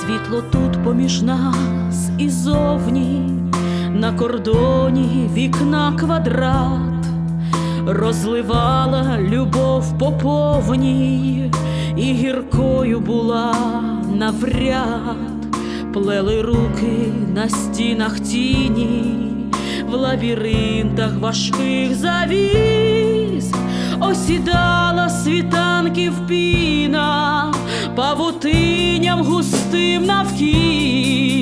Світло тут поміж нас і зовні, на кордоні вікна квадрат, розливала любов по повній, і гіркою була навряд, плели руки на стінах тіні, в лабіринтах важких завіс, осідала світанків піна, павутиням густим навкіс, обертало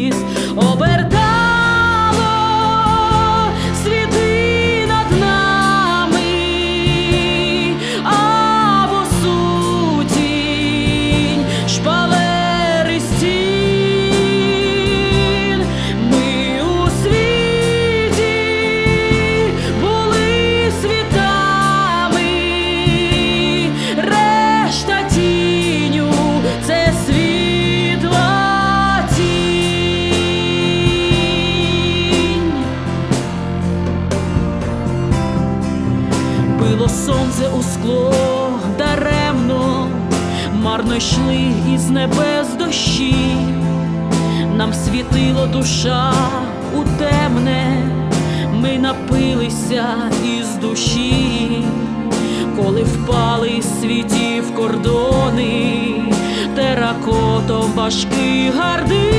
Било сонце у скло даремно, марно йшли із небес дощі, нам світило душа у темне, ми напилися із душі, коли впали світів кордони, теракотом важкий гардин,